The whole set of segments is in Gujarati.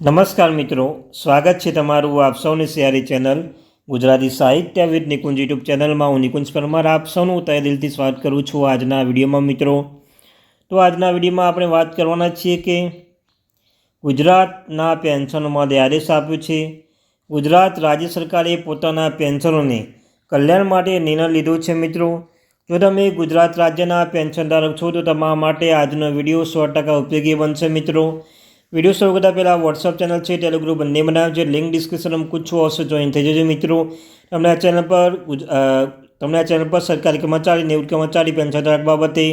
નમસ્કાર મિત્રો, સ્વાગત છે તમારું આપ સૌની સિયારી ચેનલ ગુજરાતી સાહિત્ય વિદ નિકુંજ યુટ્યુબ ચેનલમાં. હું નિકુંજ પરમાર, આપ સૌનું તય દિલથી સ્વાગત કરું છું આજના વિડીયોમાં મિત્રો. તો આજના વિડીયોમાં આપણે વાત કરવાના છીએ કે ગુજરાતના પેન્શનોમાં આદેશ આપ્યો છે, ગુજરાત રાજ્ય સરકારે પોતાના પેન્શનોને કલ્યાણ માટે નિર્ણય લીધો છે મિત્રો. જો તમે ગુજરાત રાજ્યના પેન્શનધારક છો તો તમારા માટે આજનો વીડિયો સો ટકા ઉપયોગી બનશે મિત્રો. વીડિયો શરૂ કરતાં પહેલાં વોટ્સઅપ ચેનલ છે ટેલિગ્રુપ બંને બનાવ્યો છે. લિંક ડિસ્ક્રિપ્શનમાં પૂછવું આવશે જોઈન થઈ જજો મિત્રો. તમને આ ચેનલ પર તમને આ ચેનલ પર સરકારી કર્મચારી નિવૃત્ત કર્મચારી પેન્શનધારક બાબતે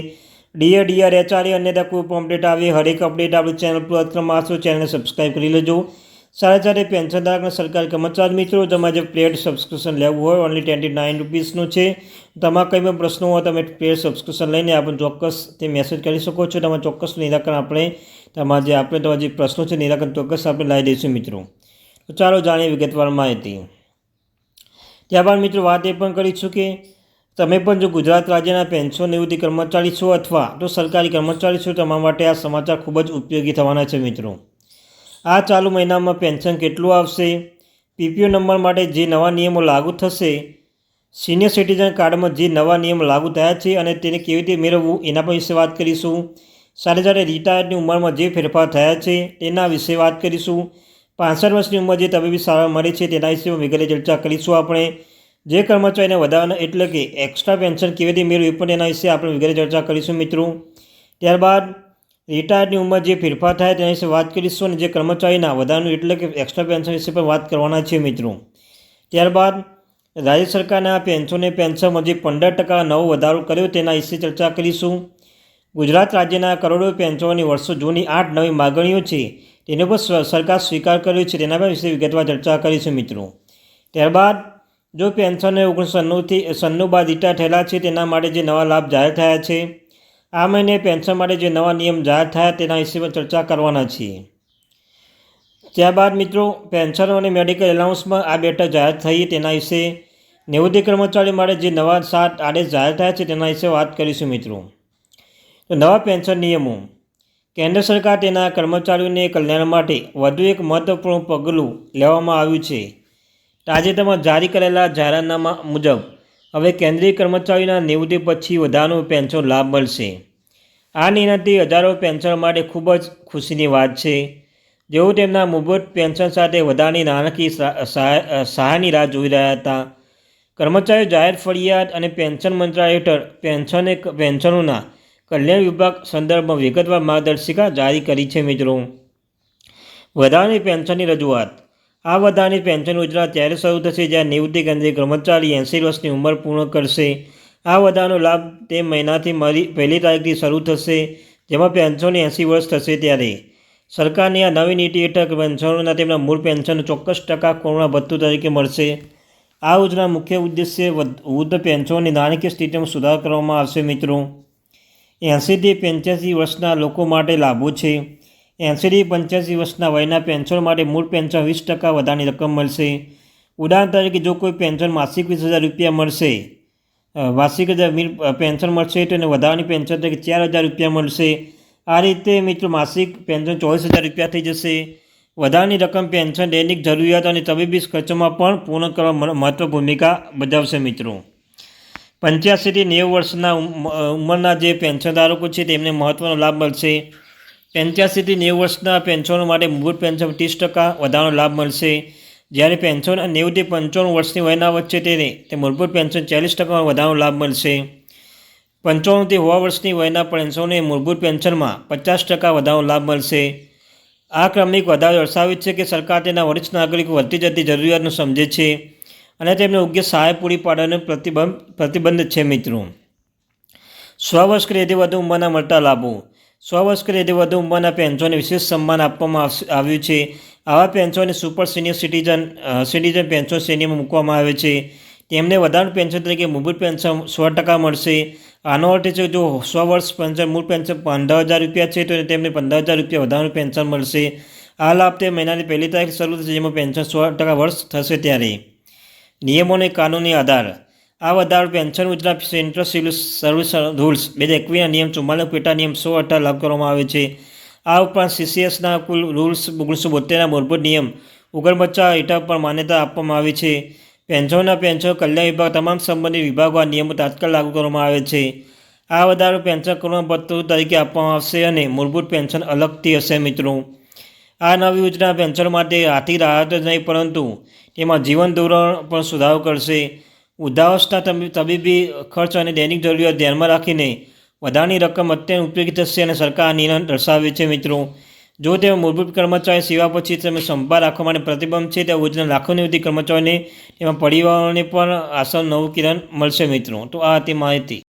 ડીએ ડીઆર એચઆરએ અન્યતા કોઈ પણ અપડેટ આવે, હરેક અપડેટ આપણી ચેનલ પર ક્રમમાં આવશો. ચેનલને સબસ્ક્રાઈબ કરી લેજો. સાથે સાથે પેન્શન ધારકના સરકારી કર્મચારી મિત્રો તમારે જે પેડ સબસ્ક્રિપ્શન લેવું હોય ઓનલી ટ્વેન્ટી નાઇન રૂપીસનું છે. તમારા કંઈ પણ પ્રશ્નો હોય, તમે પેડ સબસ્ક્રિપ્શન લઈને આપણે ચોક્કસ તે મેસેજ કરી શકો છો. તમારે ચોક્કસ નિરાકરણ આપણે તમારા જે આપણે તમારા જે પ્રશ્નો છે, નિરાકરણ ચોક્કસ આપણે લાવી દઈશું મિત્રો. તો ચાલો જાણીએ વિગતવાર માહિતી. ત્યારબાદ મિત્રો વાત એ પણ કરીશું કે, તમે પણ જો ગુજરાત રાજ્યના પેન્શન નિવૃત્તિ કર્મચારી છો અથવા તો સરકારી કર્મચારી છો તમારા માટે આ સમાચાર ખૂબ જ ઉપયોગી થવાના છે મિત્રો. આ ચાલુ મહિનામાં પેન્શન કેટલું આવશે? પીપીઓ નંબર માટે જે નવા નિયમો લાગુ થશે? સિનિયર સિટીઝન કાર્ડમાં જે નવા નિયમ લાગુ થયા છે અને તેને કેવી રીતે મેળવવું એના પણ વિશે વાત કરીશું. સાથે સાથે રિટાયર્ડની ઉંમરમાં જે ફેરફાર થયા છે તેના વિશે વાત કરીશું. પાંસઠ વર્ષની ઉંમર જે તબીબી સારવાર મળે છે તેના વિશે વગેરે ચર્ચા કરીશું આપણે. જે કર્મચારીને વધારાના એટલે કે એક્સ્ટ્રા પેન્શન કેવી રીતે મેળવવું પણ એના વિશે આપણે વિગતે ચર્ચા કરીશું મિત્રો. ત્યારબાદ રિટાયર્ડની ઉંમર જે ફેરફાર થાય તેના વિશે વાત કરીશું અને જે કર્મચારીના વધારાનું એટલે કે એક્સ્ટ્રા પેન્શન વિશે પણ વાત કરવાના છે મિત્રો. ત્યારબાદ રાજ્ય સરકારના પેન્શનને પેન્શનમાં જે પંદર ટકા નવો વધારો કર્યો તેના વિશે ચર્ચા કરીશું. ગુજરાત રાજ્યના કરોડો પેન્શનોની વર્ષો જૂની આઠ નવી માગણીઓ છે તેનો પણ સરકાર સ્વીકાર કર્યો છે તેના પણ વિશે વિગતવાર ચર્ચા કરીશું મિત્રો. ત્યારબાદ જો પેન્શનને ઓગણીસો સન્નુથી સન્નુ બાદ રિટાયર થયેલા છે તેના માટે જે નવા લાભ જાહેર થયા છે આ મહિને પેન્શન માટે જે નવા નિયમ જાહેર થયા તેના વિશે પણ ચર્ચા કરવાના છીએ. ત્યારબાદ મિત્રો, પેન્શન અને મેડિકલ એલાઉન્સમાં આ બેઠક જાહેર થઈ તેના વિશે નિવૃત્તિ કર્મચારીઓ માટે જે નવા સાત આદેશ જાહેર થયા છે તેના વિશે વાત કરીશું મિત્રો. તો નવા પેન્શન નિયમો. કેન્દ્ર સરકાર તેના કર્મચારીઓને કલ્યાણ માટે વધુ એક મહત્વપૂર્ણ પગલું લેવામાં આવ્યું છે. તાજેતરમાં જારી કરેલા જાહેરનામા મુજબ, હવે કેન્દ્રીય કર્મચારીઓના નિવૃત્તિ પછી વધારાનો પેન્શન લાભ મળશે. આ નિર્ણયથી હજારો પેન્શન માટે ખૂબ જ ખુશીની વાત છે. જેઓ તેમના મૂળભૂત પેન્શન સાથે વધારાની નાણાકીય સહાય- સહાય સહાયની રાહ જોઈ રહ્યા હતા. કર્મચારીઓ જાહેર ફરિયાદ અને પેન્શન મંત્રાલય હેઠળ પેન્શન પેન્શનોના કલ્યાણ વિભાગ સંદર્ભમાં વિગતવાર માર્ગદર્શિકા જારી કરી છે મિત્રો. વધારાની પેન્શનની રજૂઆત. આ વધારાની પેન્શન યોજના ત્યારે શરૂ થશે જ્યારે નિવૃત્તિ કેન્દ્રીય કર્મચારી એંસી વર્ષની ઉંમર પૂર્ણ કરશે. આ વધારાનો લાભ તે મહિનાથી મળી પહેલી તારીખથી શરૂ થશે, જેમાં પેન્શનને એંસી વર્ષ થશે ત્યારે. સરકારની આ નવી નીતિ હેઠળ પેન્શનોના તેમના મૂળ પેન્શન ચોક્કસ ટકા કોરોના ભથ્થું તરીકે મળશે. આ યોજના મુખ્ય ઉદ્દેશ્ય વૃદ્ધ પેન્શનની નાણાકીય સ્થિતિમાં સુધાર કરવામાં આવશે મિત્રો. એંસીથી પંચ્યાસી વર્ષના લોકો માટે લાભો છે. એંસીથી પંચ્યાસી વર્ષના વયના પેન્શન માટે મૂળ પેન્શન વીસ ટકા વધારાની રકમ મળશે. ઉદાહરણ તરીકે જો કોઈ પેન્શન માસિક વીસ હજાર રૂપિયા મળશે વાર્ષિક હજાર પેન્શન મળશે તો એને વધારાની પેન્શન કે ચાર હજાર રૂપિયા મળશે. આ રીતે મિત્રો માસિક પેન્શન ચોવીસ હજાર રૂપિયા થઈ જશે. વધારાની રકમ પેન્શન દૈનિક જરૂરિયાત અને તબીબી ખર્ચોમાં પણ પૂર્ણ કરવા મહત્વ ભૂમિકા બજાવશે મિત્રો. પંચ્યાસીથી નેવું વર્ષના ઉંમરના જે પેન્શનધારકો છે તેમને મહત્ત્વનો લાભ મળશે. પંચ્યાસીથી નેવું વર્ષના પેન્શનો માટે મૂળ પેન્શન ત્રીસ ટકા વધારાનો લાભ મળશે. જ્યારે પેન્શન અને નેવુંથી પંચાણું વર્ષની વયના વચ્ચે તેને તે મૂળભૂત પેન્શન ચાલીસ ટકામાં વધારાનો લાભ મળશે. પંચાણુંથી સો વર્ષની વયના પેન્શનને મૂળભૂત પેન્શનમાં પચાસ ટકા વધારાનો લાભ મળશે. આ ક્રમિક વધારો દર્શાવે છે કે સરકાર તેના વરિષ્ઠ નાગરિકો વધતી જતી જરૂરિયાતને સમજે છે અને તેમને યોગ્ય સહાય પૂરી પાડવાનો પ્રતિબંધ પ્રતિબંધ છે મિત્રો. સો વર્ષ કે વધુ ઉંમરના મળતા લાભો. સો વર્ષ કે વધુ ઉંમરના પેન્શનને વિશેષ સન્માન આપવામાં આવ્યું છે. આવા પેન્શનને super senior citizen citizen pension શ્રેણીમાં મૂકવામાં આવે છે. તેમને વધારાનું પેન્શન તરીકે મૂળભૂત પેન્શન સો ટકા મળશે. આનો અર્થ છે જો સો વર્ષ પેન્શન મૂળ પેન્શન પંદર હજાર રૂપિયા છે, તો તેમને પંદર હજાર રૂપિયા વધારાનું પેન્શન મળશે. આ લાભ તે મહિનાની પહેલી તારીખ શરૂ થશે, જેમાં પેન્શન સો ટકા વર્ષ થશે ત્યારે. નિયમો અને કાનૂની આધાર. આ વધારો પેન્શન યોજના સેન્ટ્રલ સિવિલ સર્વિસ રૂલ્સ બે હજાર એકવીસના નિયમ ચુમ્માલીસ પેટા નિયમ, સો અઠાર લાગુ કરવામાં આવે છે. આ ઉપરાંત સીસીએસના કુલ રૂલ્સ ઓગણીસો બોતેરના મૂળભૂત નિયમ ઓગણપચાસ હેઠળ પણ માન્યતા આપવામાં આવી છે. પેન્શનના પેન્શન કલ્યાણ વિભાગ તમામ સંબંધિત વિભાગો આ નિયમો તાત્કાલ લાગુ કરવામાં આવે છે. આ વધારો પેન્શન પ્રમાણપત્રો તરીકે આપવામાં આવશે અને મૂળભૂત પેન્શન અલગથી હશે મિત્રો. આ નવી યોજના પેન્શન માટે આર્થિક રાહત જ નહીં, પરંતુ તેમાં જીવન ધોરણ પણ સુધારો કરશે. વૃદ્ધાવસ્થા તબી- તબીબી ખર્ચ અને દૈનિક જરૂરિયાત ધ્યાનમાં રાખીને વધારાની રકમ અત્યંત ઉપયોગી થશે અને સરકાર આ નિર્ણય દર્શાવે છે મિત્રો. જો તે મૂળભૂત કર્મચારી સેવા પછી તમે સંભાળ રાખવા માટે પ્રતિબંધ છે તે યોજના લાખોની સુધી કર્મચારીઓને, તેમાં પરિવારોને પણ આસન નવું કિરણ મળશે મિત્રો. તો આ હતી માહિતી.